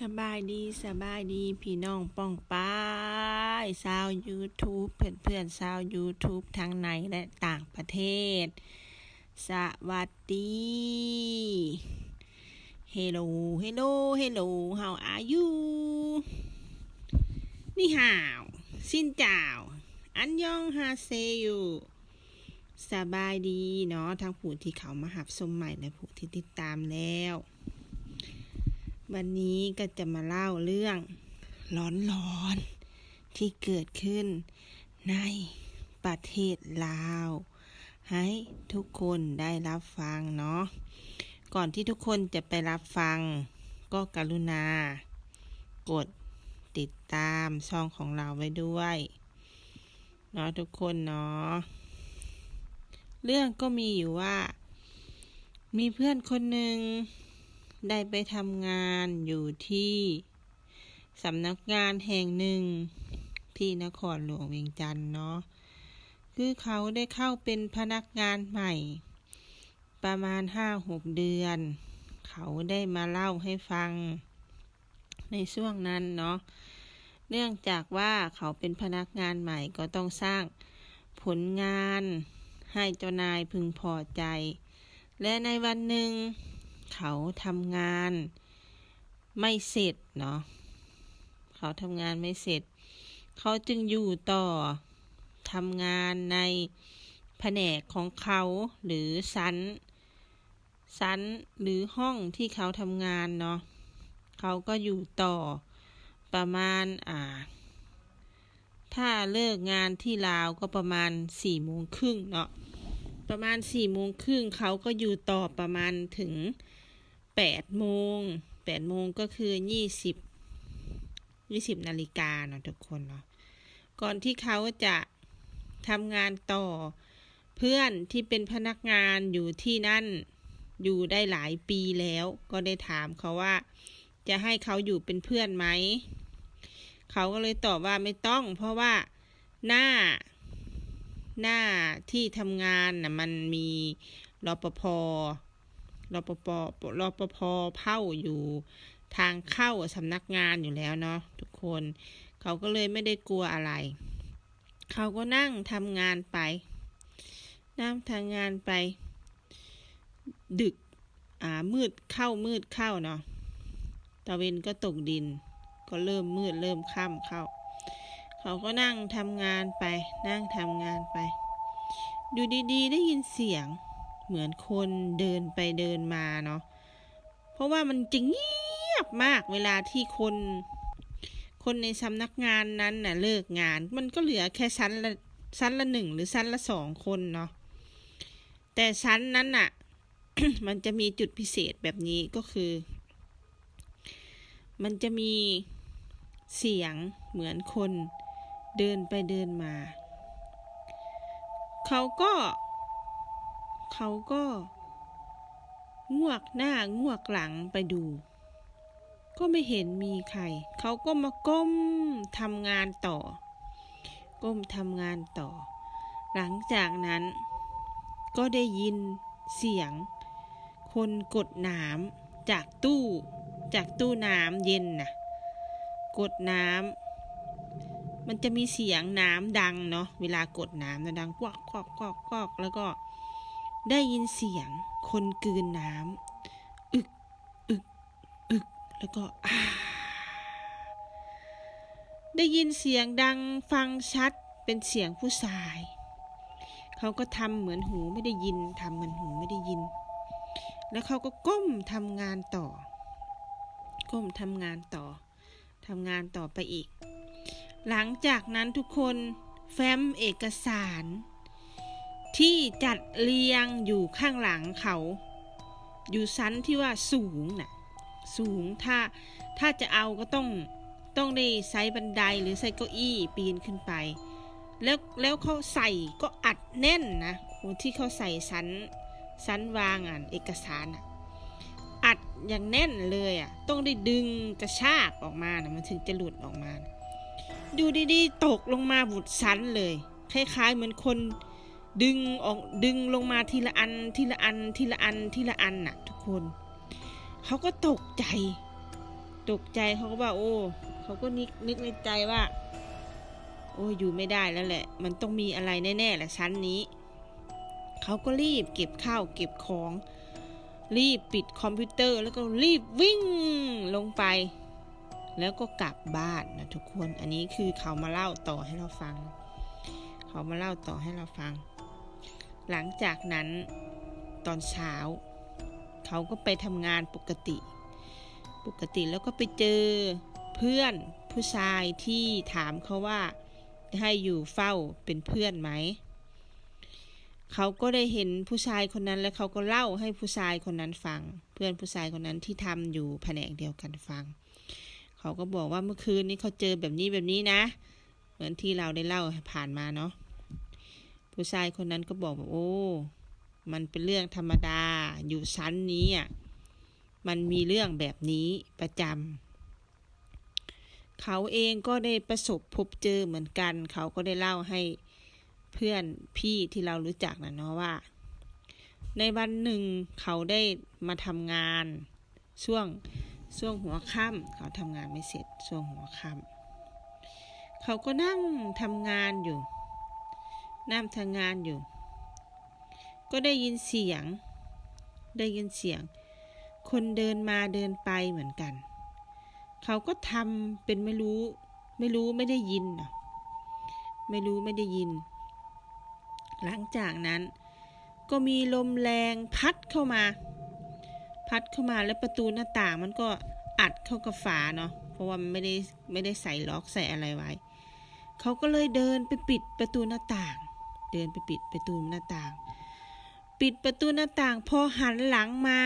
สบายดีสบายดี พี่น้องป้องป้ายชาว YouTube เพื่อนเพื่อนชาว YouTube ทั้งในและต่างประเทศ สวัสดี Hello Hello Hello How are you นี่ห่าวสินเจ้าอันยองฮาเซยูสบายดีเนาะทั้งผู้ที่เขามาหับสมใหม่และผู้ที่ติดตามแล้ว วันนี้ก็จะมาเล่าเรื่องร้อนๆที่เกิดขึ้นในประเทศลาว ให้ทุกคนได้รับฟังเนาะก่อนที่ทุกคนจะไปรับฟัง ก็กรุณา กดติดตามช่องของเราไว้ด้วยเนาะทุกคนเนาะเรื่องก็มีอยู่ว่า มีเพื่อนคนหนึ่ง ได้ไปทำงานอยู่ที่สำนักงานแห่งหนึ่ง ที่นครหลวงเวียงจันทน์เนาะ คือเขาได้เข้าเป็นพนักงานใหม่ ประมาณห้าหกเดือน เขาได้มาเล่าให้ฟัง ในช่วงนั้นเนาะ เนื่องจากว่าเขาเป็นพนักงานใหม่ก็ต้องสร้างผลงานให้เจ้านายพึงพอใจ และในวันหนึ่ง เขาทำงานไม่เสร็จเนาะเขาทำงานไม่เสร็จ เขาจึงอยู่ต่อทำงานในแผนกของเขาหรือสันสันหรือห้องที่เขาทำงานเนาะเขาก็อยู่ต่อประมาณอ่า ถ้าเลิกงานที่ลาวก็ประมาณสี่โมงครึ่งเนาะประมาณสี่โมงครึ่งเขาก็อยู่ต่อประมาณถึง แปดโมงแปดโมงก็คือยี่สิบยี่สิบนาฬิกาเนาะทุกคนเนาะก่อนที่เขาจะทำงานต่อ เพื่อนที่เป็นพนักงานอยู่ที่นั่นอยู่ได้หลายปีแล้ว ก็ได้ถามเขาว่า จะให้เขาอยู่เป็นเพื่อนไหม เขาก็เลยตอบว่าไม่ต้อง เพราะว่าหน้าหน้าที่ทำงานน่ะมันมีรปภ รปภรปภเผ่าอยู่ทางเข้าสำนักงานอยู่แล้วเนาะทุกคน เขาก็เลยไม่ได้กลัวอะไร เขาก็นั่งทำงานไป นั่งทำงานไป ดึกอ่ามืดเข้ามืดเข้าเนาะตะเวนก็ตกดิน ก็เริ่มมืดเริ่มค่ำเข้า เขาก็นั่งทำงานไป นั่งทำงานไปอยู่ดีๆ ได้ยินเสียง เหมือนคนเดินไปเดินมาเนาะ เพราะว่ามันจะเงียบมากเวลาที่คน คนในสำนักงานนั้นน่ะเลิกงาน มันก็เหลือแค่ชั้นละชั้นละหนึ่งหรือชั้นละสองคนเนาะ แต่ชั้นนั้นน่ะ มันจะมีจุดพิเศษแบบนี้ก็คือ มันจะมีเสียงเหมือนคนเดินไปเดินมา เขาก็ เขาก็งวกหน้างวกหลังไปดู ก็ไม่เห็นมีใคร เขาก็มาก้มทำงานต่อ ก้มทำงานต่อ หลังจากนั้น ก็ได้ยินเสียง คนกดน้ำจากตู้ จากตู้น้ำเย็นน่ะ กดน้ำมันจะมีเสียงน้ำดังเนาะเวลากดน้ำนะดังกวักกวักกวักกวักแล้วก็ ได้ยินเสียงคนกืนน้ำอึกอึกอึกแล้วก็อาได้ยินเสียงดังฟังชัดเป็นเสียงผู้ชาย เขาก็ทำเหมือนหูไม่ได้ยินทำเหมือนหูไม่ได้ยิน แล้วเขาก็ก้มทำงานต่อ ก้มทำงานต่อทำงานต่อไปอีก หลังจากนั้นทุกคนแฟ้มเอกสาร ที่จัดเรียงอยู่ข้างหลังเขา อยู่ชั้นที่ว่าสูงน่ะสูงถ้าถ้าจะเอาก็ต้องต้องได้ใช้บันไดหรือใช้เก้าอี้ปีนขึ้นไป แล้วแล้วเขาใส่ก็อัดแน่นนะที่เขาใส่ชั้นชั้นวางอะเอกสารอะอัดอย่างแน่นเลยอะต้องได้ดึงกระชากออกมานะมันถึงจะหลุดออกมา ดูดีๆ ตกลงมาบุดชั้นเลย คล้ายๆเหมือนคน ดึงออกดึงลงมาทีละอันทีละอันทีละอันทีละอันน่ะ ทุกคนเขาก็ตกใจ ตกใจเขาก็ว่า โอ้เขาก็นึกนึกในใจว่า โอ้อยู่ไม่ได้แล้วแหละ มันต้องมีอะไรแน่ๆแหละชั้นนี้เขาก็รีบเก็บข้าวเก็บของ รีบปิดคอมพิวเตอร์แล้วก็รีบวิ่งลงไป แล้วก็กลับบ้านนะทุกคนอันนี้คือเขามาเล่าต่อให้เราฟัง เขามาเล่าต่อให้เราฟัง หลังจากนั้นตอนเช้า เขาก็ไปทำงานปกติ ปกติแล้วก็ไปเจอเพื่อนผู้ชายที่ถามเขาว่าให้อยู่เฝ้าเป็นเพื่อนไหม เขาก็ได้เห็นผู้ชายคนนั้นแล้วเขาก็เล่าให้ผู้ชายคนนั้นฟัง เพื่อนผู้ชายคนนั้นที่ทำอยู่แผนกเดียวกันฟัง เขาก็บอกว่าเมื่อคืนนี้เขาเจอแบบนี้แบบนี้นะ เหมือนที่เราได้เล่าผ่านมาเนาะ ผู้ชายคนนั้นก็บอกว่าโอ้ มันเป็นเรื่องธรรมดา อยู่ชั้นนี้อะ มันมีเรื่องแบบนี้ประจำ เขาเองก็ได้ประสบพบเจอเหมือนกัน เขาก็ได้เล่าให้เพื่อนพี่ที่เรารู้จักนะเนาะว่า ในวันหนึ่งเขาได้มาทำงาน ช่วงช่วงหัวค่ำเขาทำงานไม่เสร็จช่วงหัวค่ำเขาก็นั่งทำงานอยู่ นั่งทำงานอยู่ ก็ได้ยินเสียง ได้ยินเสียง คนเดินมาเดินไปเหมือนกัน เขาก็ทำเป็นไม่รู้ ไม่รู้ไม่ได้ยินนะไม่รู้ไม่ได้ยิน หลังจากนั้น ก็มีลมแรงพัดเข้ามา พัดเข้ามาแล้วประตูหน้าต่างมันก็อัดเข้ากับฝาเนาะเพราะว่าไม่ได้ไม่ได้ใส่ล็อกใส่อะไรไว้ เขาก็เลยเดินไปปิดประตูหน้าต่าง เดินไปปิดประตูหน้าต่าง ปิดประตูหน้าต่างพอหันหลังมา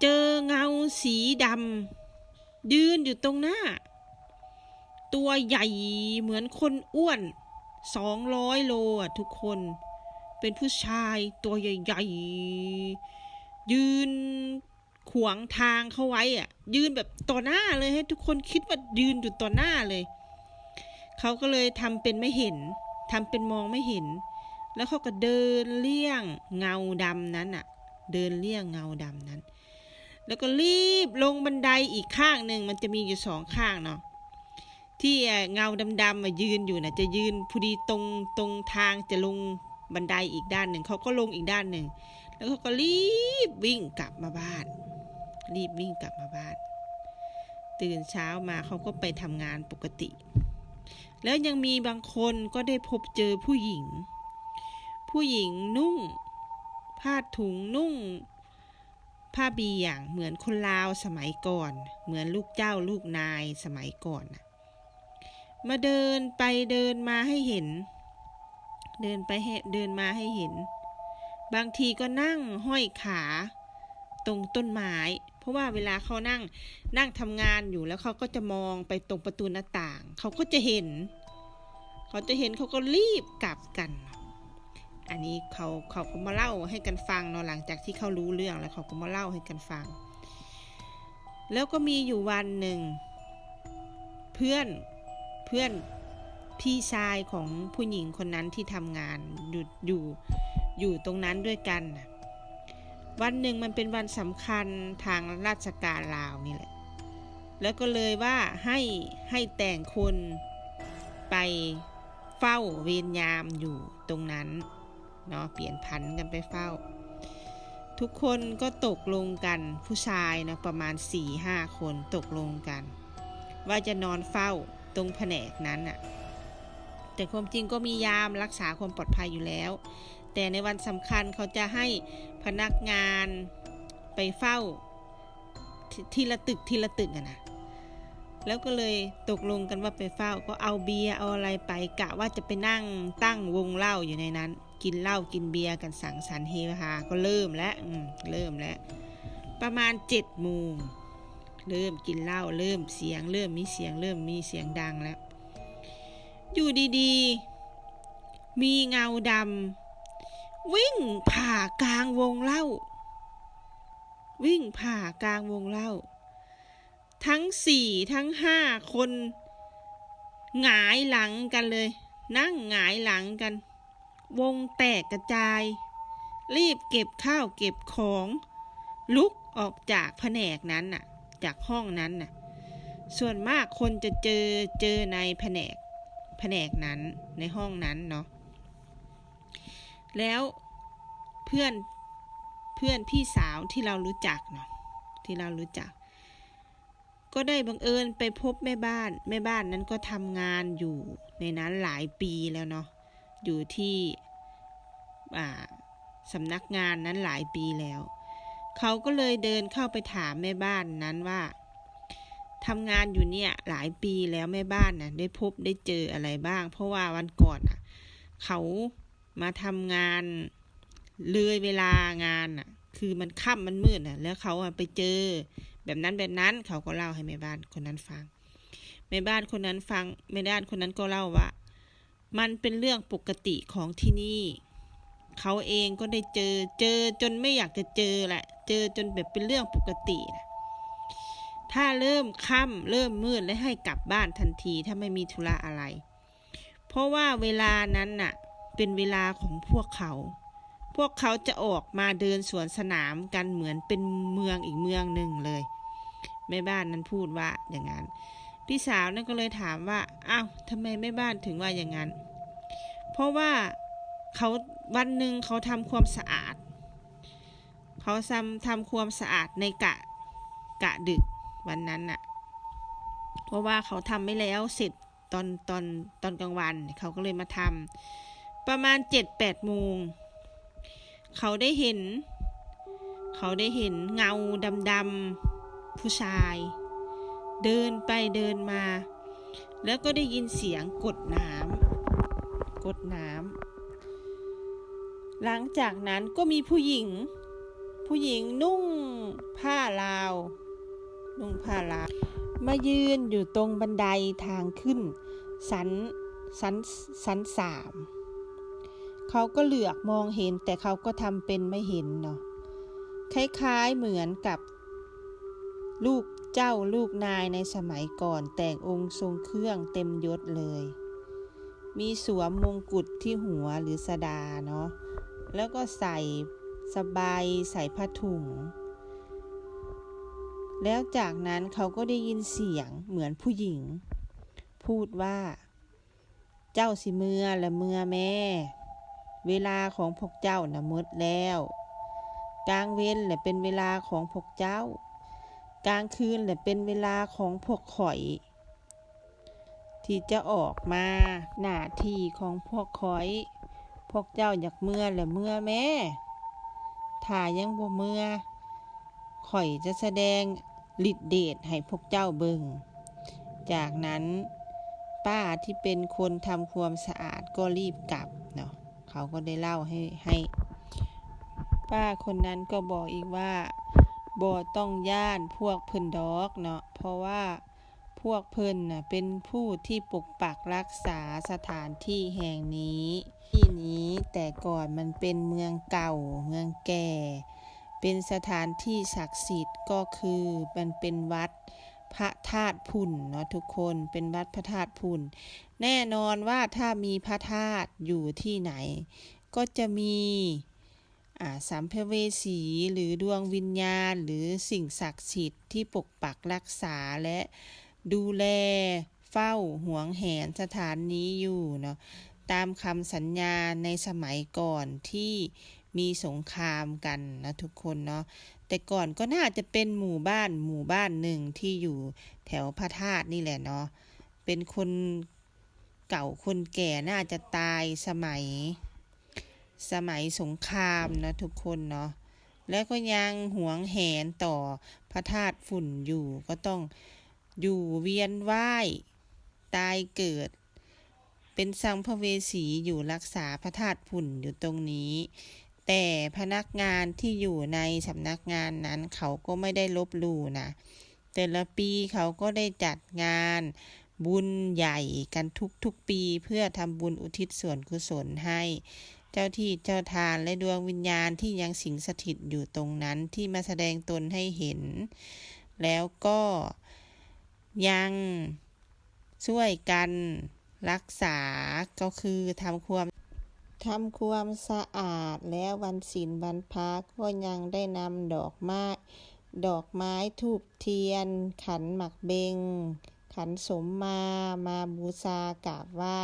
เจอเงาสีดำยืนอยู่ตรงหน้า ตัวใหญ่เหมือนคนอ้วนสองร้อยโลอะทุกคน เป็นผู้ชายตัวใหญ่ๆ ยืนขวางทางเขาไว้อะ ยืนแบบต่อหน้าเลยให้ทุกคนคิดว่ายืนอยู่ต่อหน้าเลย เขาก็เลยทำเป็นไม่เห็น ทำเป็นมองไม่เห็น แล้วเขาก็เดินเลี่ยงเงาดำนั้นอะเดินเลี่ยงเงาดำนั้น แล้วก็รีบลงบันไดอีกข้างหนึ่งมันจะมีอยู่สองข้างเนาะที่เงาดำๆมายืนอยู่นะจะยืนพอดีตรงตรงทางจะลงบันไดอีกด้านหนึ่งเขาก็ลงอีกด้านหนึ่ง แล้วเขาก็รีบวิ่งกลับมาบ้าน รีบวิ่งกลับมาบ้าน ตื่นเช้ามาเขาก็ไปทำงานปกติ แล้วยังมีบางคนก็ได้พบเจอผู้หญิง ผู้หญิงนุ่ง ผ้าถุงนุ่ง ผ้าเบียงเหมือนคนลาวสมัยก่อน เหมือนลูกเจ้าลูกนายสมัยก่อนมาเดินไปเดินมาให้เห็น เดินไปให้เดินมาให้เห็น บางทีก็นั่งห้อยขา ตรงต้นไม้ เพราะว่าเวลาเขานั่งนั่งทำงานอยู่แล้วเขาก็จะมองไปตรงประตูหน้าต่าง เขาก็จะเห็น เขาจะเห็นเขาก็รีบกลับกัน อันนี้เขาเขาก็มาเล่าให้กันฟังเนาะหลังจากที่เขารู้เรื่องแล้วเขาก็มาเล่าให้กันฟัง แล้วก็มีอยู่วันหนึ่ง เพื่อนเพื่อนพี่ชายของผู้หญิงคนนั้นที่ทำงานอยู่อยู่อยู่ตรงนั้นด้วยกันน่ะ วันหนึ่งมันเป็นวันสำคัญทางราชการลาวนี่แหละ แล้วก็เลยว่าให้ให้แต่งคนไปเฝ้าเวรยามอยู่ตรงนั้นเนาะเปลี่ยนพันกันไปเฝ้า ทุกคนก็ตกลงกันผู้ชายนะประมาณ4ี่ห้าคนตกลงกัน ว่าจะนอนเฝ้าตรงแผนกนั้นน่ะแต่ความจริงก็มียามรักษาความปลอดภัยอยู่แล้ว แต่ในวันสำคัญเขาจะให้พนักงานไปเฝ้าททีละตึกทีละตึกอะนะแล้วก็เลยตกลงกันว่าไปเฝ้าก็เอาเบียร์เอาอะไรไปกะว่าจะไปนั่งตั้งวงเหล้าอยู่ในนั้น กินเหล้ากินเบียร์กันสังสรรค์เฮฮาก็เริ่มแล้วเริ่มแล้ว ประมาณเจ็ดโมงเริ่มกินเหล้าเริ่มเสียง เริ่มมีเสียง เริ่มมีเสียงดังแล้ว อยู่ดีๆ มีเงาดำ วิ่งผ่ากลางวงเล้าวิ่งผ่ากลางวงเล้าทั้งสี่ทั้งห้าคน หงายหลังกันเลย นั่งหงายหลังกัน วงแตกกระจาย รีบเก็บข้าวเก็บของ ลุกออกจากแผนกนั้นน่ะ จากห้องนั้นน่ะ ส่วนมากคนจะเจอเจอในแผนกแผนกนั้นในห้องนั้นเนาะ แล้วเพื่อนเพื่อนพี่สาวที่เรารู้จักเนาะที่เรารู้จัก ก็ได้บังเอิญไปพบแม่บ้าน แม่บ้านนั้นก็ทำงานอยู่ในนั้นหลายปีแล้วเนาะอยู่ที่อ่าสำนักงานนั้นหลายปีแล้ว เขาก็เลยเดินเข้าไปถามแม่บ้านนั้นว่าทำงานอยู่เนี่ยหลายปีแล้วแม่บ้านน่ะได้พบได้เจออะไรบ้าง เพราะว่าวันก่อนน่ะ เขา มาทำงานเลยเวลางานน่ะ คือมันค่ำมันมืดน่ะ แล้วเขาอะไปเจอ แบบนั้นแบบนั้นเขาก็เล่าให้แม่บ้านคนนั้นฟังแม่บ้านคนนั้นฟังแม่บ้านคนนั้นก็เล่าว่า มันเป็นเรื่องปกติของที่นี่ เขาเองก็ได้เจอ เจอจนไม่อยากจะเจอแหละ เจอจนแบบเป็นเรื่องปกตินะถ้าเริ่มค่ำเริ่มมืดและให้กลับบ้านทันทีถ้าไม่มีธุระอะไร เพราะว่าเวลานั้นน่ะ เป็นเวลาของพวกเขา พวกเขาจะออกมาเดินสวนสนามกันเหมือนเป็นเมืองอีกเมืองหนึ่งเลย แม่บ้านนั้นพูดว่าอย่างนั้น พี่สาวนั่นก็เลยถามว่าอ้าวทำไมแม่บ้านถึงว่าอย่างนั้น เพราะว่าเขาวันหนึ่งเขาทำความสะอาด เขาทำทำความสะอาดในกะกะดึกวันนั้นน่ะ เพราะว่าเขาทำไม่แล้วเสร็จตอนตอนตอนกลางวัน เขาก็เลยมาทำ ประมาณเจ็ดแปดโมง เขาได้เห็น เขาได้เห็นเงาดำๆผู้ชาย เดินไปเดินมา แล้วก็ได้ยินเสียงกดน้ำกดน้ำหลังจากนั้นก็มีผู้หญิง ผู้หญิงนุ่งผ้าลาว นุ่งผ้าลาว มายืนอยู่ตรงบันไดทางขึ้น สันสันสันสาม เขาก็เหลือกมองเห็นแต่เขาก็ทำเป็นไม่เห็นเนาะคล้ายๆเหมือนกับ ลูกเจ้าลูกนายในสมัยก่อนแต่งองค์ทรงเครื่องเต็มยศเลย มีสวมมงกุฎที่หัวหรือสดาเนาะแล้วก็ใส่สบายใส่ผ้าถุง แล้วจากนั้นเขาก็ได้ยินเสียงเหมือนผู้หญิง พูดว่า เจ้าสิเมื่อและเมื่อแม่ เวลาของพวกเจ้านะหมดแล้ว กลางเว้นแหละเป็นเวลาของพวกเจ้า กลางคืนแหละเป็นเวลาของพวกข่อย ที่จะออกมาหน้าที่ของพวกข่อย พวกเจ้าอยากเมื่อแหละเมื่อแม่ถ้ายังบ่เมื่อข่อยจะแสดงฤทธิเดชให้พวกเจ้าเบิงจากนั้นป้าที่เป็นคนทำความสะอาดก็รีบกลับ เขาก็ได้เล่าให้ให้ ป้าคนนั้นก็บอกอีกว่าบ่ต้องย่านพวกเพิ่นดอกเนาะเพราะว่าพวกเพิ่นน่ะเป็นผู้ที่ปกปักรักษาสถานที่แห่งนี้ ที่นี้แต่ก่อนมันเป็นเมืองเก่าเมืองแก่ เป็นสถานที่ศักดิ์สิทธิ์ก็คือมันเป็นวัด พระธาตุพุ่นเนาะทุกคนเป็นวัดพระธาตุพุ่น แน่นอนว่าถ้ามีพระธาตุอยู่ที่ไหน ก็จะมีสัมภเวสีหรือดวงวิญญาณ หรือสิ่งศักดิ์สิทธิ์ที่ปกปักรักษาและดูแลเฝ้าห่วงแหนสถานนี้อยู่เนาะตามคำสัญญาในสมัยก่อนที่มีสงครามกันนะทุกคนเนาะแต่ก่อนก็น่าจะเป็นหมู่บ้านหมู่บ้านหนึ่งที่อยู่แถวพระธาตุนี่แหละเนาะ เป็นคนเก่าคนแก่น่าจะตายสมัย สมัยสงครามนะทุกคนเนาะ แล้วก็ยังหวงแหนต่อพระธาตุฝุ่นอยู่ก็ต้องอยู่เวียนว่ายตายเกิด เป็นสังพเวสีอยู่รักษาพระธาตุฝุ่นอยู่ตรงนี้ แต่พนักงานที่อยู่ในสำนักงานนั้นเขาก็ไม่ได้ลบหลู่นะ แต่ละปีเขาก็ได้จัดงานบุญใหญ่กันทุกๆปีเพื่อทำบุญอุทิศส่วนกุศลให้ เจ้าที่เจ้าทานและดวงวิญญาณที่ยังสิงสถิตอยู่ตรงนั้นที่มาแสดงตนให้เห็น แล้วก็ยังช่วยกันรักษาก็คือทำความ ทำความสะอาดแล้ววันศีลวันพระก็ยังได้นำดอกไม้ ดอกไม้ทูบเทียน ขันหมักเบง ขันสมมามาบูชากราบไหว้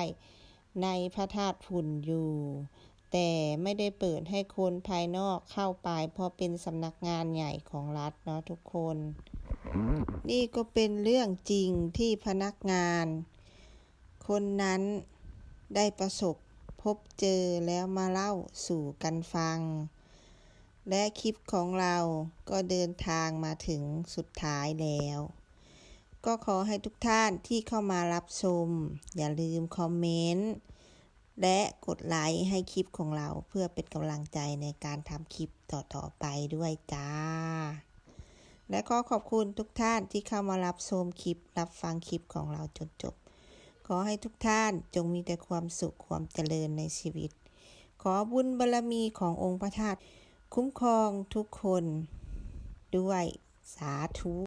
ในพระธาตุผุ่นอยู่ แต่ไม่ได้เปิดให้คนภายนอกเข้าไป เพราะเป็นสำนักงานใหญ่ของรัฐเนาะทุกคน นี่ก็เป็นเรื่องจริงที่พนักงาน คนนั้นได้ประสบ พบเจอแล้วมาเล่าสู่กันฟัง และคลิปของเราก็เดินทางมาถึงสุดท้ายแล้ว ก็ขอให้ทุกท่านที่เข้ามารับชม อย่าลืมคอมเมนต์ และกดไลค์ให้คลิปของเราเพื่อเป็นกำลังใจในการทำคลิปต่อ ๆ ไปด้วยจ้า และก็ขอบคุณทุกท่านที่เข้ามารับชมคลิปรับฟังคลิปของเราจนจบ อให้ทุกท่านจงมีแต่ความสุขความเจริญในชีวิต ขอบุญบารรมีขององค์พระธาตุคุ้มครองทุกคนด้วยสาธุ